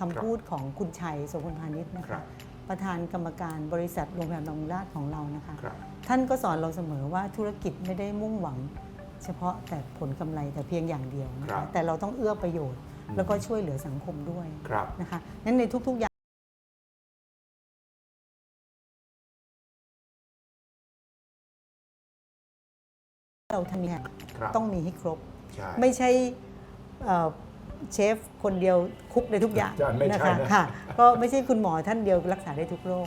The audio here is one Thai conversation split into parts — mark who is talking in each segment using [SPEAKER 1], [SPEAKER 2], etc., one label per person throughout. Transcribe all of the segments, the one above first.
[SPEAKER 1] คำพูดของคุณชัยโสพลพาณิชย์นะ
[SPEAKER 2] ครั
[SPEAKER 1] คะ
[SPEAKER 2] บ
[SPEAKER 1] ประธานกรรมการบริษัทโรงพยาบาลบำรุงราษฎร์ของเรานะคะ
[SPEAKER 2] ครับ
[SPEAKER 1] ท่านก็สอนเราเสมอว่าธุรกิจไม่ได้มุ่งหวัง เฉพาะแต่ผลกำไรแต่เพียงอย่างเดียวนะ
[SPEAKER 2] ครั
[SPEAKER 1] คะ
[SPEAKER 2] บ
[SPEAKER 1] แต่เราต้องเอื้อประโยชน์
[SPEAKER 2] อืม
[SPEAKER 1] แล้วก็ช่วยเหลือสังคมด้วย
[SPEAKER 2] ครับ
[SPEAKER 1] นะคะนั้นในทุกๆอย่างเราทำเนี่ย
[SPEAKER 2] ครับ
[SPEAKER 1] ต้องมีให้ครบ
[SPEAKER 2] ใช่
[SPEAKER 1] ไม่ใช่เอ่อ เชฟคนเดียวคุกได้ทุกอย่าง
[SPEAKER 2] ใช่ไม่ใช่
[SPEAKER 1] นะคะ
[SPEAKER 2] นะ
[SPEAKER 1] ค่ะ ก็ไม่ใช่คุณหมอท่านเดียวรักษาได้ทุกโรค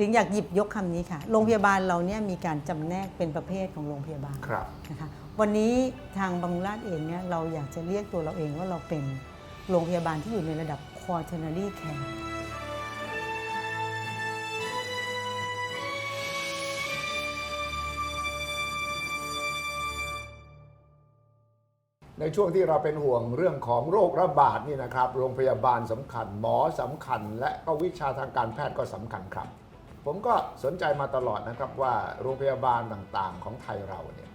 [SPEAKER 1] ลิงอยากหยิบยกคำนี้ค่ะ โรงพยาบาลเราเนี่ยมีการจำแนกเป็นประเภทของโรงพยาบาล
[SPEAKER 2] ครับ
[SPEAKER 1] นะคะ วันนี้ทางบำรุงราษฎร์เองเนี่ยเราอยากจะเรียกตัวเราเองว่าเราเป็นโรงพยาบาลที่อยู่ในระดับ quaternary care
[SPEAKER 2] ในช่วงที่เราเป็นห่วงเรื่องของโรคระบาดนี่นะครับ โรงพยาบาลสำคัญ หมอสำคัญ และก็วิชาทางการแพทย์ก็สำคัญครับ ผมก็สนใจมาตลอดนะครับว่าโรงพยาบาลต่างๆ ของไทยเราเนี่ย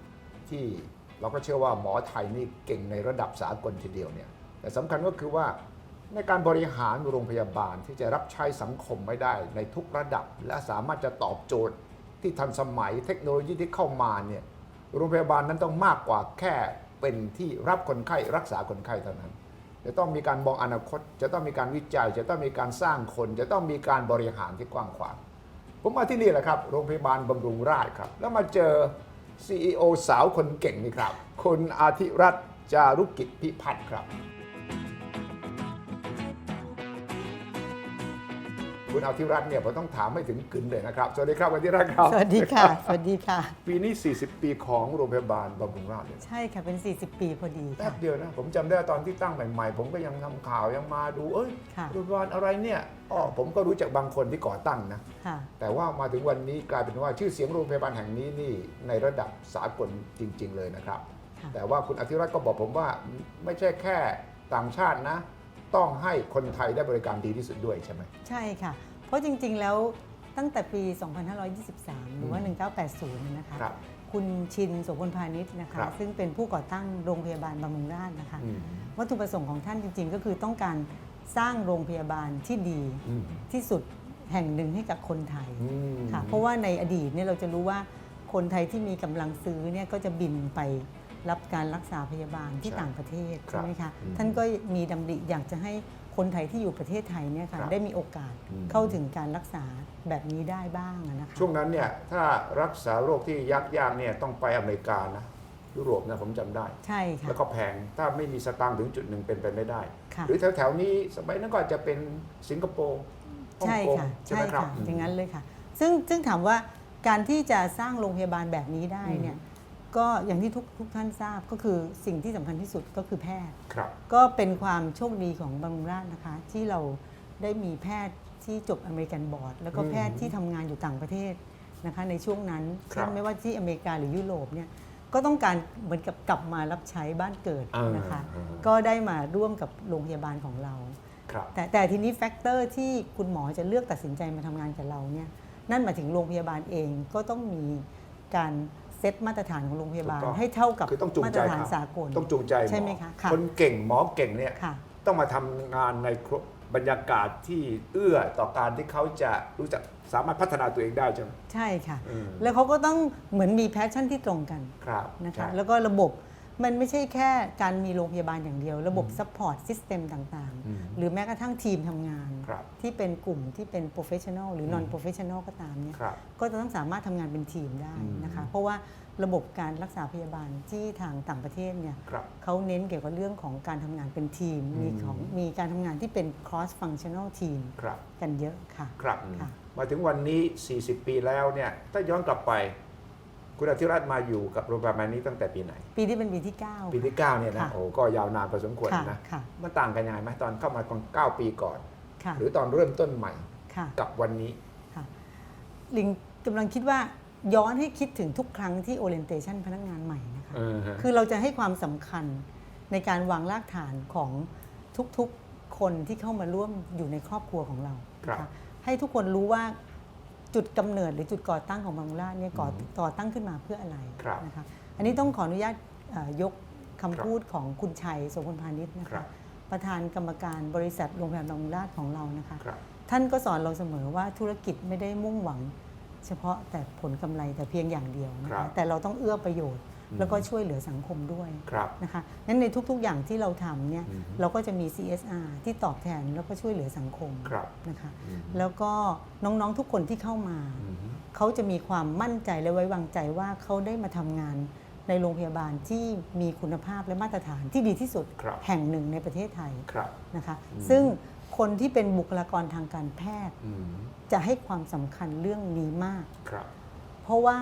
[SPEAKER 2] ที่เราก็เชื่อว่าหมอไทยนี่เก่งในระดับสากลทีเดียวเนี่ยแต่สำคัญก็คือว่าในการบริหารโรงพยาบาลที่จะรับใช้สังคมไม่ได้ในทุกระดับ และสามารถจะตอบโจทย์ที่ทันสมัยเทคโนโลยีที่เข้ามาเนี่ยโรงพยาบาลนั้นต้องมากกว่าแค่ เป็นที่รับคนไข้รักษาคนไข้เท่านั้น จะต้องมีการมองอนาคต จะต้องมีการวิจัย จะต้องมีการสร้างคน จะต้องมีการบริหารที่กว้างขวางผมมาที่นี่แหละครับโรงพยาบาลบำรุงราษฎร์ครับ แล้วมาเจอ CEO สาวคนเก่งนี่ครับคุณอาทิรัตน์จารุกิจพิพัฒน์ครับ คุณอาธิรัตน์เนี่ยผมต้องถามให้ถึงกึนเลยนะครับ สวัสดีครับอาธิรัตน์ครับ
[SPEAKER 1] สวัสดีค่ะ สวัสดีค่ะ
[SPEAKER 2] ปีนี้ 40 ปีของโรงพยาบาลบำรุงราษฎร์เนี่ย
[SPEAKER 1] ใช่ค่ะ เป็น 40 ปีพอดี
[SPEAKER 2] แป๊
[SPEAKER 1] ค่ะ
[SPEAKER 2] บเดียวนะ ผมจำได้ตอนที่ตั้งใหม่ๆ ผมก็ยังทำข่าวยังมาดู เอ้ย
[SPEAKER 1] ค่ะ
[SPEAKER 2] โรงพยาบาลอะไรเนี่ยอ๋อผมก็รู้จักบางคนที่ก่อตั้งนะ
[SPEAKER 1] ค่ะ
[SPEAKER 2] แต่ว่ามาถึงวันนี้กลายเป็นว่าชื่อเสียงโรงพยาบาลแห่งนี้นี่ในระดับสากลจริง ๆ เลยนะครับ
[SPEAKER 1] ค่ะ
[SPEAKER 2] แต่ว่าคุณอธิรัตน์ก็บอกผมว่าไม่ใช่แค่ต่างชาตินะ ต้องให้คนไทยได้บริการดีที่สุดด้วยใช่ไหม
[SPEAKER 1] ใช่ค่ะ เพราะจริงๆ แล้วตั้งแต่ปี 2523 หรือว่า 1980 นะคะ
[SPEAKER 2] ครับ
[SPEAKER 1] คุณชินโสพลพาณิชย์นะคะ
[SPEAKER 2] ครับ
[SPEAKER 1] ซึ่งเป็นผู้ก่อตั้งโรงพยาบาลบำรุงราษฎร์นะคะ
[SPEAKER 2] อืม
[SPEAKER 1] วัตถุประสงค์ของท่านจริง ๆ ก็คือต้องการสร้างโรงพยาบาลที่ดี
[SPEAKER 2] อืม
[SPEAKER 1] ที่สุดแห่งหนึ่งให้กับคนไทย
[SPEAKER 2] อืม
[SPEAKER 1] ค่ะ เพราะว่าในอดีตเนี่ยเราจะรู้ว่าคนไทยที่มีกำลังซื้อเนี่ยก็จะบินไป รับการรักษาพยาบาลที่
[SPEAKER 2] ใช่
[SPEAKER 1] ต่างประเทศ
[SPEAKER 2] ครับ
[SPEAKER 1] ใช่ไหมคะ
[SPEAKER 2] อืม
[SPEAKER 1] ท่านก็มีดำริอยากจะให้คนไทยที่อยู่ประเทศไทยเนี่ยค่ะ
[SPEAKER 2] ครับ
[SPEAKER 1] ได้มีโอกาส
[SPEAKER 2] อืม
[SPEAKER 1] เข้าถึงการรักษาแบบนี้ได้บ้างอะนะคะ
[SPEAKER 2] ช่วงนั้นเนี่ยถ้ารักษาโรคที่ยากๆเนี่ยต้องไปอเมริกานะยุโรปนะผมจำได้
[SPEAKER 1] ใช่ค่ะ
[SPEAKER 2] แล้วก็แพงถ้าไม่มีสตางค์ถึงจุดหนึ่งเป็นไปไม่ได้
[SPEAKER 1] ค่ะ
[SPEAKER 2] หรือแถวๆนี้สมัยนั้นก็อาจจะเป็นสิงคโปร์ฮ่อง
[SPEAKER 1] ใช่
[SPEAKER 2] กง
[SPEAKER 1] ค่ะ
[SPEAKER 2] ใช่
[SPEAKER 1] ใช่
[SPEAKER 2] ไหมครับ
[SPEAKER 1] ค่ะอย่างนั้นเลยค่ะ ซึ่งซึ่งถามว่าการที่จะสร้างโรงพยาบาลแบบนี้ได้เนี่ย ก็อย่างที่ทุกทุกท่านทราบก็คือสิ่งที่สำคัญที่สุดก็คือแพทย์
[SPEAKER 2] ครับ
[SPEAKER 1] ก็เป็นความโชคดีของบำรุงราษฎร์นะคะ ที่เราได้มีแพทย์ที่จบอเมริกันบอร์ด แล้วก็
[SPEAKER 2] อืม
[SPEAKER 1] แพทย์ที่ทำงานอยู่ต่างประเทศนะคะ ในช่วงนั้น
[SPEAKER 2] ครับ
[SPEAKER 1] เช่นไม่ว่าที่อเมริกาหรือยุโรปเนี่ยก็ต้องการเหมือนกับกลับมารับใช้บ้านเกิด
[SPEAKER 2] อ่าน
[SPEAKER 1] นะคะ
[SPEAKER 2] อ่า
[SPEAKER 1] ก็ได้มาร่วมกับโรงพยาบาลของเรา
[SPEAKER 2] ครับ
[SPEAKER 1] แต่แต่ทีนี้แฟกเตอร์ที่คุณหมอจะเลือกตัดสินใจมาทำงานกับเราเนี่ยนั่นหมายถึงโรงพยาบาลเองก็ต้องมีการ เซตมาตรฐานของโรงพยาบาล
[SPEAKER 2] ถูกต้อง
[SPEAKER 1] ให้เท่ากับ
[SPEAKER 2] คือต้องจูง
[SPEAKER 1] มาต
[SPEAKER 2] ใจ
[SPEAKER 1] รฐาน
[SPEAKER 2] เขา
[SPEAKER 1] สากล
[SPEAKER 2] ต้องจูงใจหมอ
[SPEAKER 1] ใช่ไหมคะค่ะ
[SPEAKER 2] คนเก่งหมอเก่งเนี่ย
[SPEAKER 1] ค่ะ
[SPEAKER 2] ต้องมาทำงานในบรรยากาศที่เอื้อต่อการที่เขาจะรู้จักสามารถพัฒนาตัวเองได้ใช่ไหม
[SPEAKER 1] ใช่ค่ะ
[SPEAKER 2] อืม
[SPEAKER 1] แล้วเขาก็ต้องเหมือนมีแพชชั่นที่ตรงกัน
[SPEAKER 2] ครับ
[SPEAKER 1] นะคะ
[SPEAKER 2] ใช่
[SPEAKER 1] แล้วก็ระบบ มันไม่ใช่แค่การมีโรงพยาบาลอย่างเดียว ระบบ
[SPEAKER 2] อืม
[SPEAKER 1] ซัพพอร์ตซิสเต็มต่าง
[SPEAKER 2] อืม
[SPEAKER 1] ๆ หรือแม้กระทั่งทีมทำงาน
[SPEAKER 2] ครับ
[SPEAKER 1] ที่เป็นกลุ่มที่เป็น professional หรือ
[SPEAKER 2] อืม
[SPEAKER 1] non professional ก็ตามเนี่ย
[SPEAKER 2] ครับ
[SPEAKER 1] ก็จะต้องสามารถทำงานเป็นทีมได้นะคะเพราะว่าระบบการรักษาพยาบาลที่ทางต่างประเทศเนี่ย
[SPEAKER 2] ครับ
[SPEAKER 1] เขาเน้นเกี่ยวกับเรื่องของการทำงานเป็นทีม
[SPEAKER 2] อืม
[SPEAKER 1] มีของมีการทำงานที่เป็น cross functional team
[SPEAKER 2] ครับ
[SPEAKER 1] กันเยอะค่ะ
[SPEAKER 2] ครับ
[SPEAKER 1] ค่ะ
[SPEAKER 2] มาถึงวันนี้ 40 ปีแล้วเนี่ย ถ้าย้อนกลับไป คุณอธิรัตน์มาอยู่กับโรงพยาบาลนี้ตั้งแต่ปีไหน
[SPEAKER 1] ปีที่เป็นปีที่ 9
[SPEAKER 2] ปีที่ 9 เนี่ยนะ
[SPEAKER 1] ค่ะ
[SPEAKER 2] โอ้ก็ยาวนานพอสมควร
[SPEAKER 1] ค่ะ
[SPEAKER 2] นะ
[SPEAKER 1] ค่ะ
[SPEAKER 2] มันต่างกันยังไงไหมตอนเข้ามาก่อน9ปีก่อน
[SPEAKER 1] ค่ะ
[SPEAKER 2] หรือตอนเริ่มต้นใหม่
[SPEAKER 1] ค่ะ
[SPEAKER 2] กับวันนี้
[SPEAKER 1] ค่ะลิงกำลังคิดว่าย้อนให้คิดถึงทุกครั้งที่ orientation พนักงานใหม่นะคะ
[SPEAKER 2] เออฮะ
[SPEAKER 1] คือเราจะให้ความสำคัญในการวางรากฐานของทุกๆคนที่เข้ามาร่วมอยู่ในครอบครัวของเรา
[SPEAKER 2] ครับ
[SPEAKER 1] นะคะให้ทุกคนรู้ว่า จุดกำเนิดหรือจุดก่อตั้งของบางราชเนี่ยก่อ
[SPEAKER 2] อืม
[SPEAKER 1] ก่อตั้งขึ้นมาเพื่ออะไร
[SPEAKER 2] ครับ
[SPEAKER 1] นะคะอันนี้ต้องขออนุญาตเอ่อยกคำ
[SPEAKER 2] ครับ
[SPEAKER 1] พูดของคุณชัยโสพลพาณิชย์นะ
[SPEAKER 2] ครั
[SPEAKER 1] คะ
[SPEAKER 2] บ
[SPEAKER 1] ประธานกรรมการบริษัทโรงพยาบาลบำรุงราษฎร์ของเรานะคะ
[SPEAKER 2] ครับ
[SPEAKER 1] ท่านก็สอนเราเสมอว่าธุรกิจไม่ได้มุ่งหวัง เฉพาะแต่ผลกำไรแต่เพียงอย่างเดียวนะ
[SPEAKER 2] ครั
[SPEAKER 1] คะ
[SPEAKER 2] บ
[SPEAKER 1] แต่เราต้องเอื้อประโยชน์
[SPEAKER 2] อืม
[SPEAKER 1] แล้วก็ช่วยเหลือสังคมด้วย
[SPEAKER 2] ครับ
[SPEAKER 1] นะคะนั้นในทุกๆอย่างที่เราทำเนี่ย
[SPEAKER 2] อืม
[SPEAKER 1] เราก็จะมี CSR ที่ตอบแทนแล้วก็ช่วยเหลือสังคม
[SPEAKER 2] ครับ
[SPEAKER 1] นะคะ
[SPEAKER 2] อืม
[SPEAKER 1] แล้วก็น้องๆทุกคนที่เข้ามา
[SPEAKER 2] อืม
[SPEAKER 1] เขาจะมีความมั่นใจและไว้วางใจว่าเขาได้มาทำงานในโรงพยาบาลที่มีคุณภาพและมาตรฐานที่ดีที่สุด
[SPEAKER 2] ครับ
[SPEAKER 1] แห่งหนึ่งในประเทศไทย
[SPEAKER 2] ครับ
[SPEAKER 1] นะคะ
[SPEAKER 2] อืม
[SPEAKER 1] ซึ่งคนที่เป็นบุคลากรทางการแพทย์
[SPEAKER 2] อืม
[SPEAKER 1] จะให้ความสำคัญเรื่องนี้มาก
[SPEAKER 2] ครับ
[SPEAKER 1] เพราะว่า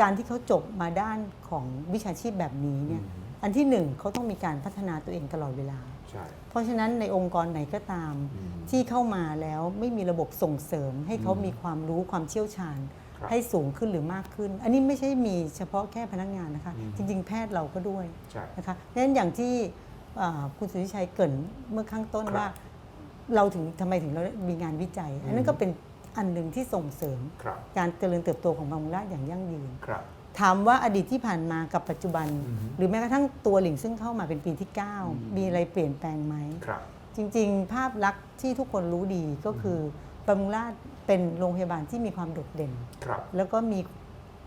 [SPEAKER 1] การที่เขาจบมาด้านของวิชาชีพแบบนี้เนี่ย
[SPEAKER 2] อืม
[SPEAKER 1] อันที่หนึ่งเขาต้องมีการพัฒนาตัวเองตลอดเวลา
[SPEAKER 2] ใช่
[SPEAKER 1] เพราะฉะนั้นในองค์กรไหนก็ตาม
[SPEAKER 2] อืม
[SPEAKER 1] ที่เข้ามาแล้วไม่มีระบบส่งเสริม ให้เขา
[SPEAKER 2] อืม
[SPEAKER 1] มีความรู้ความเชี่ยวชาญ
[SPEAKER 2] ครับ
[SPEAKER 1] ให้สูงขึ้นหรือมากขึ้น อันนี้ไม่ใช่มีเฉพาะแค่พนักงานนะคะ
[SPEAKER 2] อืม
[SPEAKER 1] จริง ๆ แพทย์เราก็ด้วย
[SPEAKER 2] ใช่
[SPEAKER 1] นะคะดังนั้นอย่างที่อ่าคุณสุทธิชัยเกรินเมื่อข้างต้น
[SPEAKER 2] ครับ
[SPEAKER 1] ว่า เราถึงทำไมถึงเรามีงานวิจัย อันนั้นก็เป็น อันหนึ่งที่ส่งเสริม
[SPEAKER 2] ครับ
[SPEAKER 1] การเจริญเติบโตของบางมุราชอย่างยั่งยืน
[SPEAKER 2] ครับ
[SPEAKER 1] ถามว่าอดีตที่ผ่านมากับปัจจุบัน
[SPEAKER 2] อือฮึ
[SPEAKER 1] หรือแม้กระทั่งตัวหลิงซึ่งเข้ามาเป็นปีที่
[SPEAKER 2] ม
[SPEAKER 1] 9 มีอะไรเปลี่ยนแปลงไหม
[SPEAKER 2] ครับ
[SPEAKER 1] จริงๆ ภาพลักษณ์ที่ทุกคนรู้ดีก็คือบำรุงราษฎร์เป็นโรงพยาบาลที่มีความโดดเด่น
[SPEAKER 2] ครับ
[SPEAKER 1] แล้วก็มี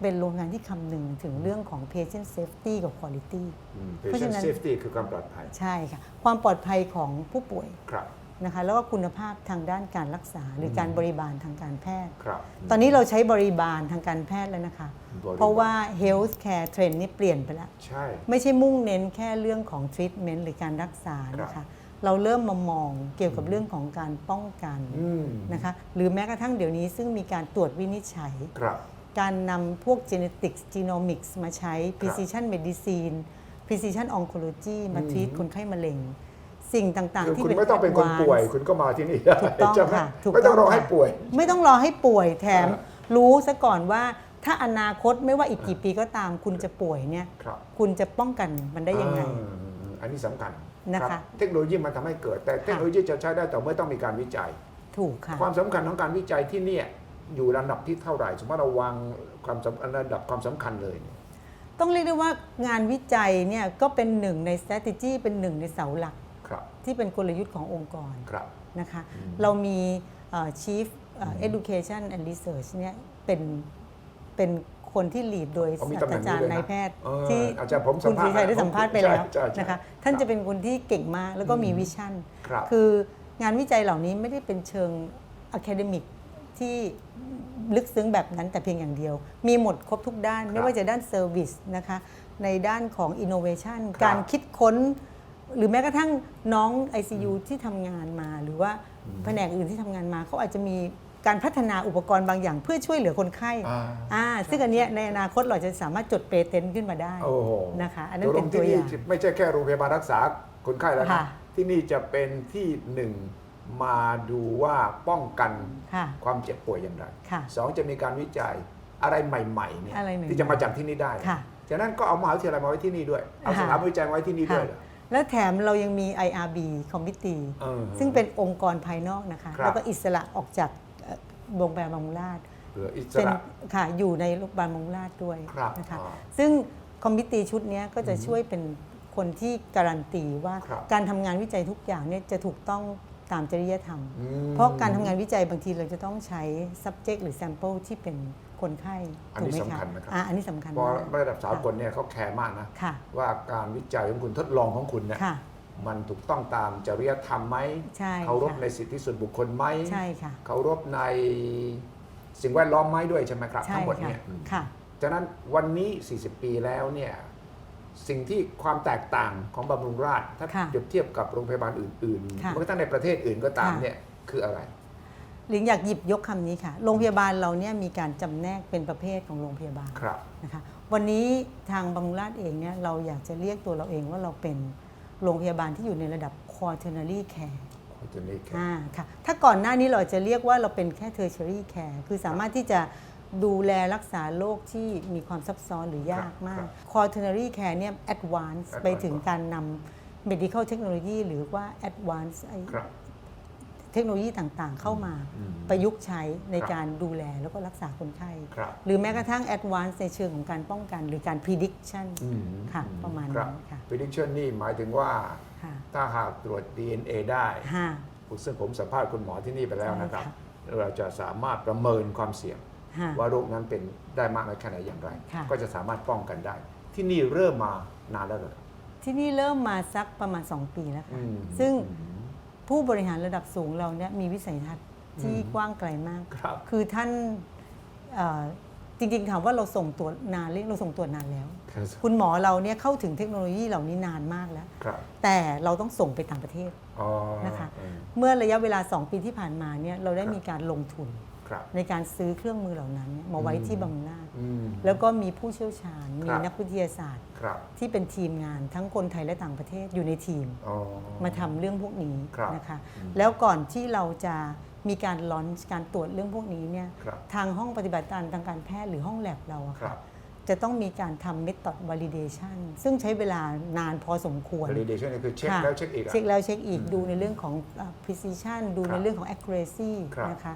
[SPEAKER 1] เป็นโรงงานที่คำนึงถึงเรื่องของ patient safety กับ quality
[SPEAKER 2] อืม
[SPEAKER 1] เพราะฉะ
[SPEAKER 2] patient
[SPEAKER 1] นั้น
[SPEAKER 2] safety คือความปลอดภัย
[SPEAKER 1] ใช่ค่ะ ความปลอดภัยของผู้ป่วย
[SPEAKER 2] ครับ
[SPEAKER 1] นะคะแล้วก็คุณภาพทางด้านการรักษาหรือการบริบาลทางการแพทย์
[SPEAKER 2] ครับ
[SPEAKER 1] ตอนนี้เราใช้บริบาลทางการแพทย์แล้วนะคะ
[SPEAKER 2] บริบาล
[SPEAKER 1] เพราะว่า health care trend นี่เปลี่ยนไปแล้ว
[SPEAKER 2] ใช่
[SPEAKER 1] ไม่ใช่มุ่งเน้นแค่เรื่องของ treatment หรือการรักษานะ
[SPEAKER 2] ครั
[SPEAKER 1] คะ
[SPEAKER 2] บ
[SPEAKER 1] เราเริ่มมามองเกี่ยวกับเรื่องของการป้องกัน
[SPEAKER 2] อืม
[SPEAKER 1] นะคะ หรือแม้กระทั่งเดี๋ยวนี้ซึ่งมีการตรวจวินิจฉัย
[SPEAKER 2] ครับ
[SPEAKER 1] การนำพวก genetics genomics มาใช้ precision medicine precision oncology มา
[SPEAKER 2] อืม
[SPEAKER 1] ทรีตคนไข้มะเร็ง สิ่งต่าง
[SPEAKER 2] คือ
[SPEAKER 1] ๆที่
[SPEAKER 2] คุณ
[SPEAKER 1] เป็น
[SPEAKER 2] ไม่ต้องเป็นคน
[SPEAKER 1] advanced
[SPEAKER 2] ป่วย คุณก็มาที่นี่ได้
[SPEAKER 1] ถูกต้อง
[SPEAKER 2] ใช่ไหม
[SPEAKER 1] ค่ะถูก
[SPEAKER 2] ไม่ต้องรอ
[SPEAKER 1] ค่ะ
[SPEAKER 2] ให้ป่วย
[SPEAKER 1] ไม่ต้องรอให้ป่วยแถม
[SPEAKER 2] อ่า
[SPEAKER 1] รู้ซะก่อนว่าถ้าอนาคตไม่ว่าอีกกี่ปีก็ตาม คุณจะป่วยเนี่ย
[SPEAKER 2] ครับ
[SPEAKER 1] คุณจะป้องกันมันได้ยังไง
[SPEAKER 2] อ่าอันนี้สำคัญ
[SPEAKER 1] นะคะ
[SPEAKER 2] รับเทคโนโลยีมันทำให้เกิด แต่เทคโนโลยีจะใช้ได้ต่อเมื่อต้องมีการวิจัย
[SPEAKER 1] ถูกค่ะ
[SPEAKER 2] ความสำคัญของการวิจัยที่เนี่ยอยู่ระดับที่เท่าไหร่ สมมติเราวางความสำคัญระดับความสำคัญเลยเนี่ย
[SPEAKER 1] ต้องเรียกได้ว่างานวิจัยเนี่ยก็เป็นหนึ่งใน strategy เป็นหนึ่งในเสาหลัก
[SPEAKER 2] ครับ
[SPEAKER 1] ที่เป็นกลยุทธ์ขององค์กร
[SPEAKER 2] ครับ
[SPEAKER 1] นะคะ
[SPEAKER 2] อืม
[SPEAKER 1] เรามีเอ่อ chief เอ่อ education and research เนี่ยเป็นเป็นคนที่ lead โดย
[SPEAKER 2] อ๋อมี
[SPEAKER 1] ศาส
[SPEAKER 2] ตำ
[SPEAKER 1] ต
[SPEAKER 2] แหน่
[SPEAKER 1] รางจาร
[SPEAKER 2] นี้
[SPEAKER 1] ย์
[SPEAKER 2] เลยนะ
[SPEAKER 1] นายแพทย์
[SPEAKER 2] เออ
[SPEAKER 1] ที่
[SPEAKER 2] อาจารย์ผมสั
[SPEAKER 1] คุ
[SPEAKER 2] ม
[SPEAKER 1] ณ
[SPEAKER 2] ภา
[SPEAKER 1] สุ
[SPEAKER 2] ษณ์
[SPEAKER 1] ชัยได้สัมภาษณ์ไปแล้ว
[SPEAKER 2] ใช่ใช่
[SPEAKER 1] นะคะ
[SPEAKER 2] ใช่
[SPEAKER 1] ท่าน
[SPEAKER 2] ครับ
[SPEAKER 1] จะเป็นคนที่เก่งมากแล้วก็มี
[SPEAKER 2] อืม
[SPEAKER 1] วิชั่น
[SPEAKER 2] ครับ
[SPEAKER 1] คืองานวิจัยเหล่านี้ไม่ได้เป็นเชิงอะคาเดมิกที่ลึกซึ้งแบบนั้นแต่เพียงอย่างเดียว มีหมดครบทุกด้าน
[SPEAKER 2] ครับ
[SPEAKER 1] ไม่ว่าจะด้านเซอร์วิสนะคะในด้านของ Innovation
[SPEAKER 2] ครับ
[SPEAKER 1] การคิดค้น หรือแม้กระทั่งน้อง ICU ที่ทำงานมา หรือว่าแผนกอื่นที่ทำงานมาเขาอาจจะมีการพัฒนาอุปกรณ์บางอย่างเพื่อช่วยเหลือคนไข้
[SPEAKER 2] อ่า
[SPEAKER 1] อ่าซึ่งอันเนี้ยในอนาคตเราจะสามารถจดเปเตนต์ขึ้นมาได้
[SPEAKER 2] โอ้โห
[SPEAKER 1] นะคะอันนั้น
[SPEAKER 2] ตกล
[SPEAKER 1] เป็น
[SPEAKER 2] ง
[SPEAKER 1] ตัว
[SPEAKER 2] ที่
[SPEAKER 1] อ
[SPEAKER 2] นี่
[SPEAKER 1] ย่าง
[SPEAKER 2] ไม่ใช่แค่โรงพยาบาลรักษาคนไข้แล้วนะ
[SPEAKER 1] ค่ะ
[SPEAKER 2] ที่นี่จะเป็นที่หนึ่งมาดูว่าป้องกัน
[SPEAKER 1] ค่ะ
[SPEAKER 2] ความเจ็บป่วยอย่างไร
[SPEAKER 1] ค่ะ
[SPEAKER 2] สองจะมีการวิจัยอะไรใหม่ๆเนี่ย
[SPEAKER 1] อะไรใหม่ๆ
[SPEAKER 2] ที่จะมาจากที่นี่ได้
[SPEAKER 1] ค่ะ
[SPEAKER 2] ฉะนั้นก็เอามหาวิทยาลัยมาไว้ที่นี่ด้วยเอา
[SPEAKER 1] ค่ะ
[SPEAKER 2] สถานวิจัยมาไว้ที่นี่ด้วยเหรอ
[SPEAKER 1] แล้วแถมเรายังมี IRB Committee
[SPEAKER 2] เออ
[SPEAKER 1] ซึ่งเป็นองค์กรภายนอกนะคะ
[SPEAKER 2] ครับ
[SPEAKER 1] แล้วก็อิสระออกจากเอ่อโรงพยาบาลบำรุงราษฎร์
[SPEAKER 2] เพื่ออิส
[SPEAKER 1] เป็น
[SPEAKER 2] ระ
[SPEAKER 1] ค่ะอยู่ในโรงพยาบาลบำรุงราษฎร์ด้วย
[SPEAKER 2] ครับ
[SPEAKER 1] นะคะ
[SPEAKER 2] อ่า
[SPEAKER 1] ซึ่งคอมมิตี้ชุดเนี้ยก็จะช่วยเป็นคนที่การันตีว่า
[SPEAKER 2] ครับ
[SPEAKER 1] การทำงานวิจัยทุกอย่างเนี่ยจะถูกต้อง ตามจริยธรรม
[SPEAKER 2] อืม
[SPEAKER 1] เพราะการทำงานวิจัยบางทีเราจะต้องใช้ subject หรือ sample ที่เป็นคนไข้
[SPEAKER 2] อัน
[SPEAKER 1] ถูก
[SPEAKER 2] นี้
[SPEAKER 1] ไหม
[SPEAKER 2] สำ
[SPEAKER 1] คะ
[SPEAKER 2] คัญนะครับ
[SPEAKER 1] อ่าอันนี้สำคัญ
[SPEAKER 2] เพราะ
[SPEAKER 1] มาก
[SPEAKER 2] ระดับสากลเนี่ยเขาแคร์มากนะ
[SPEAKER 1] ค่ะ
[SPEAKER 2] ว่าการวิจัยของคุณทดลองของคุณเนี่ย
[SPEAKER 1] ค่ะ
[SPEAKER 2] มันถูกต้องตามจริยธรรมไหม
[SPEAKER 1] ใช่
[SPEAKER 2] เคารพ
[SPEAKER 1] ค่ะ
[SPEAKER 2] ในสิทธิส่วนบุคคลไหม
[SPEAKER 1] ใช่ค่ะ
[SPEAKER 2] เคารพในสิ่งแวดล้อมไหมด้วยใช่ไหมครับ
[SPEAKER 1] ใช่
[SPEAKER 2] ทั้งหมด
[SPEAKER 1] ค่ะ
[SPEAKER 2] เนี่ยอืม
[SPEAKER 1] ค่ะ
[SPEAKER 2] ฉะนั้นวันนี้ 40 ปีแล้วเนี่ย สิ่งที่ความแตกต่างของบำรุงราษฎร์ถ้า
[SPEAKER 1] ค่ะ
[SPEAKER 2] เปรียบเทียบกับโรงพยาบาลอื่นๆ
[SPEAKER 1] ค่ะ
[SPEAKER 2] แม้กระทั่งในประเทศอื่นก็ตาม
[SPEAKER 1] ค่ะ
[SPEAKER 2] เนี่ยคืออะไร
[SPEAKER 1] หลิงอยากหยิบยกคำนี้ค่ะ โรงพยาบาลเราเนี่ยมีการจำแนกเป็นประเภทของโรงพยาบาล
[SPEAKER 2] ครับ
[SPEAKER 1] นะคะวันนี้ทางบำรุงราษฎร์เองเนี่ยเราอยากจะเรียกตัวเราเองว่าเราเป็นโรงพยาบาลที่อยู่ในระดับ quaternary care
[SPEAKER 2] คุณจะนี่แค่
[SPEAKER 1] อ่าค่ะถ้าก่อนหน้านี้เราจะเรียกว่าเราเป็นแค่ tertiary care คือสามารถที่จะ ดูแลรักษาโรคที่มีความซับซ้อนหรือยากมาก quaternary care เนี่ย advance ไปถึงการนำ medical technology หรือว่า advance ไอ้
[SPEAKER 2] ครับ
[SPEAKER 1] เทคโนโลยีต่างๆ เข้ามา
[SPEAKER 2] อืม
[SPEAKER 1] ประยุกต์ใช้ใน
[SPEAKER 2] ครับ
[SPEAKER 1] การดูแลแล้วก็รักษาคนไข้
[SPEAKER 2] ครับ
[SPEAKER 1] หรือแม้กระทั่ง advance ในเชิงของการป้องกัน หรือการ prediction
[SPEAKER 2] อืม
[SPEAKER 1] ค่ะ
[SPEAKER 2] อื
[SPEAKER 1] ประมาณ
[SPEAKER 2] ค
[SPEAKER 1] นั้
[SPEAKER 2] บ
[SPEAKER 1] นค่ะ
[SPEAKER 2] prediction นี่หมายถึงว่า
[SPEAKER 1] ค่ะ
[SPEAKER 2] ถ้าหากตรวจ DNA ได้
[SPEAKER 1] ห้า
[SPEAKER 2] ซึ่งผมสัมภาษณ์คุณหมอที่นี่ไปแล้วนะครับ
[SPEAKER 1] ใช่ค่
[SPEAKER 2] เราจะสามารถประเมินความเสี่ยง
[SPEAKER 1] ห้า
[SPEAKER 2] ว่าโรคนั้นเป็นได้มากน้อยแค่ไหนอย่างไร
[SPEAKER 1] ค่ะ
[SPEAKER 2] ก็จะสามารถป้องกันได้ ที่นี่เริ่มมานานแล้วเหรอครับ
[SPEAKER 1] ที่นี่เริ่มมาสักประมาณ 2 ปีแล้วค่ะ
[SPEAKER 2] อืม
[SPEAKER 1] ซึ่งผู้บริหารระดับสูงเราเนี่ยมีวิสัยทัศน์ที่
[SPEAKER 2] อืม
[SPEAKER 1] กว้างไกลมาก
[SPEAKER 2] ครับ
[SPEAKER 1] คือท่านเอ่อจริงๆถามว่าเราส่งตรวจนานเรียกเราส่งตรวจนานแล้ว คุณหมอเราเนี่ยเข้าถึงเทคโนโลยีเหล่านี้นานมากแล้ว
[SPEAKER 2] ครับ
[SPEAKER 1] แต่เราต้องส่งไปต่างประเทศ
[SPEAKER 2] อ๋อ
[SPEAKER 1] นะคะ
[SPEAKER 2] อืม
[SPEAKER 1] เมื่อระยะเวลา 2 ปีที่ผ่านมาเนี่ยเราได้
[SPEAKER 2] ครับ
[SPEAKER 1] มีการลงทุน
[SPEAKER 2] ครับ
[SPEAKER 1] ในการซื้อเครื่องมือเหล่านั้นเนี่ยมาไว้
[SPEAKER 2] อืม
[SPEAKER 1] ที่บำรุงราษฎร์
[SPEAKER 2] อืม
[SPEAKER 1] แล้วก็มีผู้เชี่ยวชาญ มี
[SPEAKER 2] ครับ
[SPEAKER 1] นักวิทยาศาสตร์
[SPEAKER 2] ครับ
[SPEAKER 1] ที่เป็นทีมงานทั้งคนไทยและต่างประเทศอยู่ในทีม
[SPEAKER 2] อ๋อ
[SPEAKER 1] มาทำเรื่องพวกนี้
[SPEAKER 2] ครับ
[SPEAKER 1] นะคะ
[SPEAKER 2] อืม
[SPEAKER 1] แล้วก่อนที่เราจะมีการลอนการตรวจเรื่องพวกนี้เนี่ย
[SPEAKER 2] ครับ
[SPEAKER 1] ทางห้องปฏิบัติการทางการแพทย์หรือห้องแลบเราอะ
[SPEAKER 2] ครั
[SPEAKER 1] ค่ะ
[SPEAKER 2] บ
[SPEAKER 1] จะต้องมีการทำ method validation ซึ่งใช้เวลานานพอสมควร
[SPEAKER 2] validation นี่คือเช็ค
[SPEAKER 1] ค่ะ
[SPEAKER 2] แล้วเช็คอีกอะ
[SPEAKER 1] เช็คแล้วเช็คอีก
[SPEAKER 2] อืม
[SPEAKER 1] ดูในเรื่องของอ่า precision ดู
[SPEAKER 2] ครับ
[SPEAKER 1] ในเรื่องของ accuracy
[SPEAKER 2] ครับ
[SPEAKER 1] นะคะ